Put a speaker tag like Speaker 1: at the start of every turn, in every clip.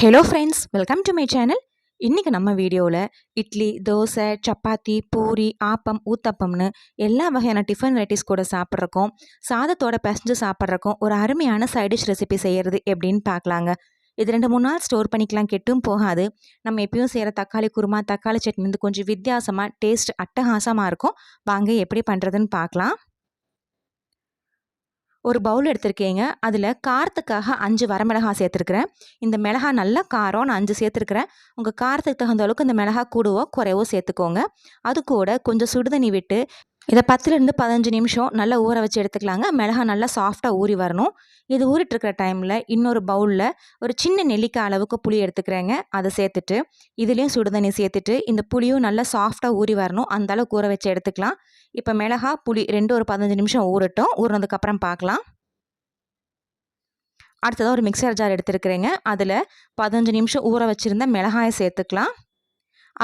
Speaker 1: Hello friends welcome to my channel இன்றைக்கி நம்ம வீடியோவில் இட்லி தோசை சப்பாத்தி பூரி ஆப்பம் ஊத்தப்பம்னு எல்லா வகையான டிஃபன் வெரைட்டிஸ் கூட சாப்பிட்றக்கும் சாதத்தோட பிசைஞ்சு சாப்பிட்றக்கும் ஒரு அருமையான சைடிஷ் ரெசிபி செய்கிறது எப்படின்னு பார்க்கலாங்க. இது ரெண்டு மூணு நாள் ஸ்டோர் பண்ணிக்கலாம் கெட்டும் போகாது. நம்ம எப்பயும் செய்கிற தக்காளி குருமா தக்காளி சட்னி வந்து கொஞ்சம் வித்தியாசமாக டேஸ்ட் அட்டகாசமாக இருக்கும். வாங்க எப்படி பண்ணுறதுன்னு பார்க்கலாம். ஒரு பவுல் எடுத்திருக்கேங்க. அதில் காரத்துக்காக அஞ்சு வரமிளகா சேர்த்துருக்குறேன். இந்த மிளகா நல்லா காரம் நான் அஞ்சு சேர்த்துருக்குறேன். உங்கள் காரத்துக்கு தகுந்த அளவுக்கு இந்த மிளகா கூடவோ குறைவோ சேர்த்துக்கோங்க. அது கூட கொஞ்சம் சுடுதண்ணி விட்டு இதை பத்துலேருந்து பதினஞ்சு நிமிஷம் நல்லா ஊற வச்சு எடுத்துக்கலாங்க. மிளகா நல்லா சாஃப்டாக ஊறி வரணும். இது ஊறிட்டுருக்கிற டைமில் இன்னொரு பவுலில் ஒரு சின்ன நெல்லிக்காய் அளவுக்கு புளி எடுத்துக்கிறேங்க. அதை சேர்த்துட்டு இதுலேயும் சுடுதண்ணி சேர்த்துட்டு இந்த புளியும் நல்லா சாஃப்டாக ஊறி வரணும். அந்த அளவுக்கு ஊற வச்சு எடுத்துக்கலாம். இப்போ மிளகா புளி ரெண்டு ஒரு பதினஞ்சு நிமிஷம் ஊறட்டும். ஊறினதுக்கப்புறம் பார்க்கலாம். அடுத்ததாக ஒரு மிக்சர் ஜார் எடுத்துருக்குறேங்க. அதில் பதினஞ்சு நிமிஷம் ஊற வச்சுருந்த மிளகாயை சேர்த்துக்கலாம்.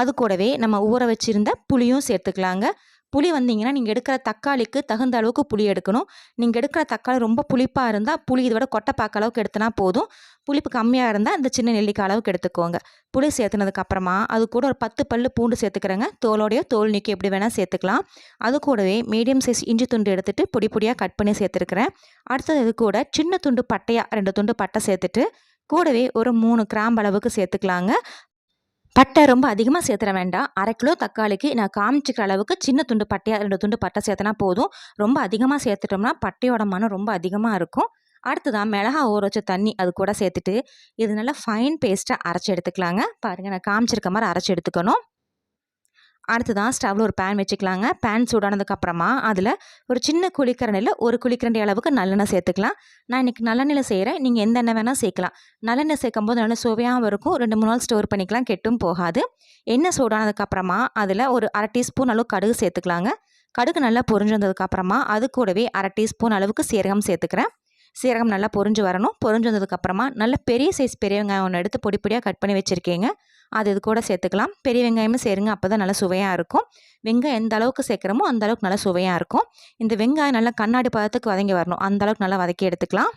Speaker 1: அது கூடவே நம்ம ஊற வச்சுருந்த புளியும் சேர்த்துக்கலாங்க. புளி வந்தீங்கன்னா நீங்கள் எடுக்கிற தக்காளிக்கு தகுந்த அளவுக்கு புளி எடுக்கணும். நீங்கள் எடுக்கிற தக்காளி ரொம்ப புளிப்பாக இருந்தால் புளி இதை விட கொட்டை பார்க்க அளவுக்கு எடுத்தனா போதும். புளிப்பு கம்மியாக இருந்தால் இந்த சின்ன நெல்லிக்காய் அளவுக்கு எடுத்துக்கோங்க. புளி சேர்த்துனதுக்கப்புறமா அது கூட ஒரு பத்து பல் பூண்டு சேர்த்துக்கிறேங்க. தோலோடைய தோல் நீக்கி எப்படி வேணால் சேர்த்துக்கலாம். அது கூடவே மீடியம் சைஸ் இஞ்சி துண்டு எடுத்துகிட்டு பொடி பொடியாக கட் பண்ணி சேர்த்துருக்குறேன். அடுத்தது இது கூட சின்ன துண்டு பட்டையாக ரெண்டு துண்டு பட்டை சேர்த்துட்டு கூடவே ஒரு மூணு கிராம் அளவுக்கு சேர்த்துக்கலாங்க. பட்டை ரொம்ப அதிகமாக சேர்த்துற வேண்டாம். அரை கிலோ தக்காளிக்கு நான் காமிச்சிக்கிற அளவுக்கு சின்ன துண்டு பட்டையாக ரெண்டு துண்டு பட்டை சேர்த்தனா போதும். ரொம்ப அதிகமாக சேர்த்துட்டோம்னா பட்டையோட மனம் ரொம்ப அதிகமாக இருக்கும். அடுத்ததான் மிளகா ஊற வச்ச தண்ணி அது கூட சேர்த்துட்டு இது நல்லா ஃபைன் பேஸ்ட்டாக அரைச்சி எடுத்துக்கலாங்க. பாருங்கள் நான் காமிச்சிருக்க மாதிரி அரைச்சி எடுத்துக்கணும். அடுத்ததான் ஸ்டவ்வில் ஒரு பேன் வச்சுக்கலாங்க. பேன் சூடானதுக்கப்புறமா அதில் ஒரு சின்ன குழிக்கரண்டியில் ஒரு குளிக்கரண்டி அளவுக்கு நல்லெண்ணெய் சேர்த்துக்கலாம். நான் இன்றைக்கி நல்லெண்ணெயில் செய்கிறேன் நீங்கள் எந்த எண்ணெய் வேணால் சேர்க்கலாம். நல்லெண்ணெய் சேர்க்கும் போது நல்ல சுவையாகவும் இருக்கும். ரெண்டு மூணு நாள் ஸ்டோர் பண்ணிக்கலாம். கெட்டும் போகாது. எண்ணெய் சூடானதுக்கப்புறமா அதில் ஒரு அரை டீஸ்பூன் அளவு கடுகு சேர்த்துக்கலாங்க. கடுகு நல்லா பொரிஞ்சதுக்கப்புறமா அது கூடவே அரை டீஸ்பூன் அளவுக்கு சீரகம் சேர்த்துக்கிறேன். சீரகம் நல்லா பொரிஞ்சு வரணும். பொரிஞ்சு வந்ததுக்கப்புறமா நல்ல பெரிய சைஸ் பெரிய வெங்காயம் ஒன்று எடுத்து பொடி பொடியாக கட் பண்ணி வச்சுருக்கீங்க. அது இது கூட சேர்த்துக்கலாம். பெரிய வெங்காயமும் சேருங்க. அப்போ தான் நல்லா சுவையாக இருக்கும். வெங்காயம் எந்த அளவுக்கு சேர்க்குறமோ அந்த அளவுக்கு நல்லா சுவையாக இருக்கும். இந்த வெங்காயம் நல்லா கண்ணாடி பதத்துக்கு வதங்கி வரணும். அந்த அளவுக்கு நல்லா வதக்கி எடுத்துக்கலாம்.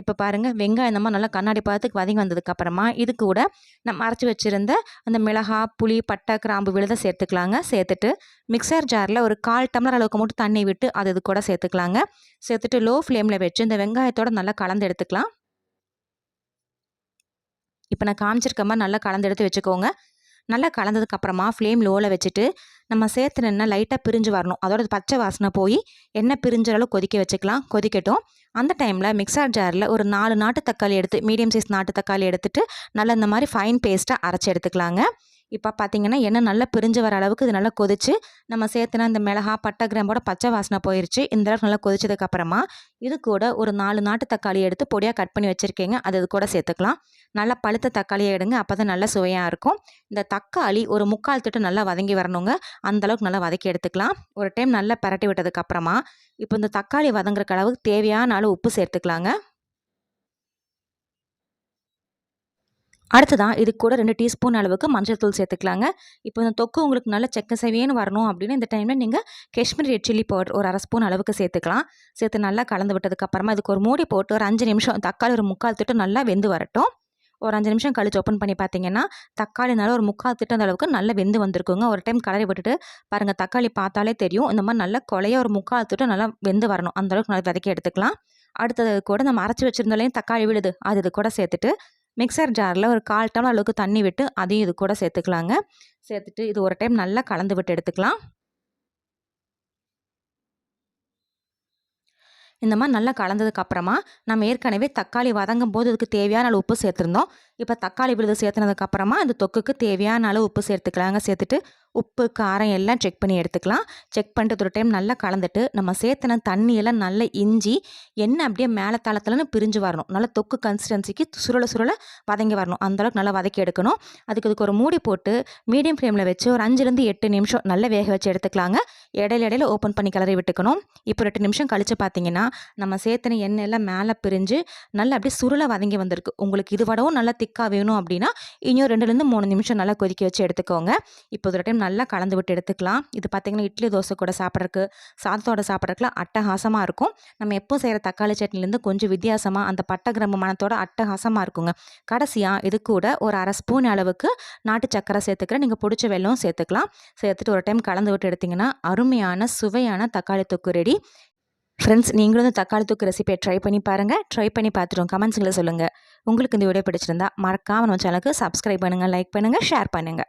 Speaker 1: இப்போ பாருங்கள் வெங்காயம் நம்ம நல்லா கண்ணாடி பதத்துக்கு வதங்கி வந்ததுக்கப்புறமா இது கூட நம்ம அரைச்சி வச்சுருந்த அந்த மிளகா புளி பட்டை கிராம்பு விழுதை சேர்த்துக்கலாங்க. சேர்த்துட்டு மிக்சர் ஜாரில் ஒரு கால் டம்ளர் அளவுக்கு மட்டும் தண்ணி விட்டு அது இது கூட சேர்த்துக்கலாங்க. சேர்த்துட்டு லோ ஃப்ளேமில் வச்சு இந்த வெங்காயத்தோடு நல்லா கலந்து எடுத்துக்கலாம். இப்போ நான் காமிச்சிருக்க மாதிரி நல்லா கலந்து எடுத்து வச்சுக்கோங்க. நல்லா கலந்ததுக்கப்புறமா ஃப்ளேம் லோவில் வச்சுட்டு நம்ம சேர்த்து எண்ணெய் லைட்டாக பிரிஞ்சு வரணும். அதோட பச்சை வாசனை போய் எண்ணெய் பிரிஞ்ச அளவு கொதிக்க வச்சுக்கலாம். கொதிக்கட்டும். அந்த டைமில் மிக்சர் ஜாரில் ஒரு நாலு நாட்டு தக்காளி எடுத்து மீடியம் சைஸ் நாட்டு தக்காளி எடுத்துகிட்டு நல்லா இந்த மாதிரி ஃபைன் பேஸ்ட்டாக அரைச்சி எடுத்துக்கலாங்க. இப்போ பார்த்தீங்கன்னா எண்ணெய் நல்லா பிரிஞ்சு வர அளவுக்கு இது நல்லா கொதிச்சு நம்ம சேர்த்துனா இந்த மிளகா பட்டை கிராம்போட பச்சை வாசனை போயிடுச்சு இந்த அளவுக்கு நல்லா கொதிச்சதுக்கப்புறமா இது கூட ஒரு நாலு நாட்டு தக்காளி எடுத்து பொடியாக கட் பண்ணி வச்சுருக்கீங்க. அது இது கூட சேர்த்துக்கலாம். நல்லா பழுத்த தக்காளியை எடுங்க. அப்போ தான் நல்லா சுவையாக இருக்கும். இந்த தக்காளி ஒரு முக்கால் திட்டு நல்லா வதங்கி வரணுங்க. அந்தளவுக்கு நல்லா வதக்கி எடுத்துக்கலாம். ஒரு டைம் நல்லா பரட்டி விட்டதுக்கப்புறமா இப்போ இந்த தக்காளி வதங்குற அளவுக்கு தேவையான அளவு உப்பு சேர்த்துக்கலாங்க. அடுத்ததான் இது கூட ரெண்டு டீஸ்பூன் அளவுக்கு மஞ்சள் தூள் சேர்த்துக்கலாங்க. இப்போ இந்த தொக்கு உங்களுக்கு நல்ல செக்க சேவையேன்னு வரணும் அப்படின்னு இந்த டைமில் நீங்கள் காஷ்மீர் ரெட் சில்லி பவுடர் ஒரு அரை ஸ்பூன் அளவுக்கு சேர்த்துக்கலாம். சேர்த்து நல்லா கலந்து விட்டதுக்கப்புறமா இதுக்கு ஒரு மூடி போட்டு ஒரு அஞ்சு நிமிஷம் தக்காளி ஒரு முக்கால் திட்டம் நல்லா வெந்து வரட்டும். ஒரு அஞ்சு நிமிஷம் கழிச்சு ஓப்பன் பண்ணி பார்த்தீங்கன்னா தக்காளினால ஒரு முக்கால் திட்டம் அளவுக்கு நல்லா வெந்து வந்திருக்குங்க. ஒரு டைம் கலரி விட்டுட்டு பாருங்கள் தக்காளி பார்த்தாலே தெரியும். இந்த மாதிரி நல்லா கொலையாக ஒரு முக்கால் திட்டம் நல்லா வெந்து வரணும். அந்தளவுக்கு நல்லா விதைக்க எடுத்துக்கலாம். அடுத்தது கூட நம்ம அரைச்சி வச்சுருந்தாலையும் தக்காளி விழுது. அது இது கூட சேர்த்துட்டு மிக்சர் ஜாரில் ஒரு கால் டம்ளர் அளவுக்கு தண்ணி விட்டு அதையும் இது கூட சேர்த்துக்கலாங்க. சேர்த்துட்டு இது ஒரு டைம் நல்லா கலந்து விட்டு எடுத்துக்கலாம். இந்த மாதிரி நல்லா கலந்ததுக்கப்புறமா நம்ம ஏற்கனவே தக்காளி வதங்கும் போது அதுக்கு தேவையான அளவு உப்பு சேர்த்துருந்தோம். இப்போ தக்காளி விழுது சேர்த்துனதுக்கப்புறமா இந்த தொக்குக்கு தேவையான அளவு உப்பு சேர்த்துக்கலாங்க. சேர்த்துட்டு உப்பு காரம் எல்லாம் செக் பண்ணி எடுத்துக்கலாம். செக் பண்ணிட்டு ஒரு டைம் நல்லா கலந்துட்டு நம்ம சேர்த்துன தண்ணியெல்லாம் நல்லா இஞ்சி எண்ணெய் அப்படியே மேலே தளத்துலன்னு பிரிஞ்சு வரணும். நல்லா தொக்கு கன்சிஸ்டன்சிக்கு சுருள சுருள வதங்கி வரணும். அந்தளவுக்கு நல்லா வதக்கி எடுக்கணும். அதுக்கு அதுக்கு ஒரு மூடி போட்டு மீடியம் ஃப்ளேமில் வச்சு ஒரு அஞ்சுலேருந்து எட்டு நிமிஷம் நல்லா வேக வச்சு எடுத்துக்கலாங்க. இடையில இடையில ஓப்பன் பண்ணி கிளறி விட்டுக்கணும். இப்போ ரெண்டு நிமிஷம் கழித்து பார்த்தீங்கன்னா நம்ம சேர்த்துன எண்ணெய் எல்லாம் மேலே பிரிஞ்சு நல்லா அப்படியே சுருளை வதங்கி வந்திருக்கு. உங்களுக்கு இது வடவும் நல்லா திக்காக வேணும் அப்படின்னா இன்னும் ரெண்டுலேருந்து மூணு நிமிஷம் நல்லா கொதிக்க வச்சு எடுத்துக்கோங்க. இப்போ ஒரு டைம் நல்லா கலந்து விட்டு எடுத்துக்கலாம். இது பார்த்திங்கன்னா இட்லி தோசை கூட சாப்பிட்றதுக்கு சாதத்தோட சாப்பிட்றதுக்குலாம் அட்டகாசமாக இருக்கும். நம்ம எப்போ செய்கிற தக்காளி சட்னிலேருந்து கொஞ்சம் வித்தியாசமாக அந்த பட்டை கிராம்பு மனத்தோட அட்டகாசமாக இருக்குங்க. கடைசியாக இது கூட ஒரு அரை ஸ்பூன் அளவுக்கு நாட்டு சக்கரை சேர்த்துக்கிறேன். நீங்கள் பிடிச்ச வெல்லம் சேர்த்துக்கலாம். சேர்த்துட்டு ஒரு டைம் கலந்து விட்டு எடுத்திங்கன்னா அருமையான சுவையான தக்காளி தொக்கு ரெடி. ஃப்ரெண்ட்ஸ் நீங்களும் இந்த தக்காளி தூக்கு ரெசிபியை ட்ரை பண்ணி பாருங்கள் ட்ரை பண்ணி பார்த்துருவோம் கமெண்ட்ஸில் சொல்லுங்கள் உங்களுக்கு இந்த வீடியோ பிடிச்சிருந்தா மறக்காமல் நம்ம சேனலுக்கு சப்ஸ்கிரைப் பண்ணுங்கள் லைக் பண்ணுங்கள் ஷேர் பண்ணுங்கள்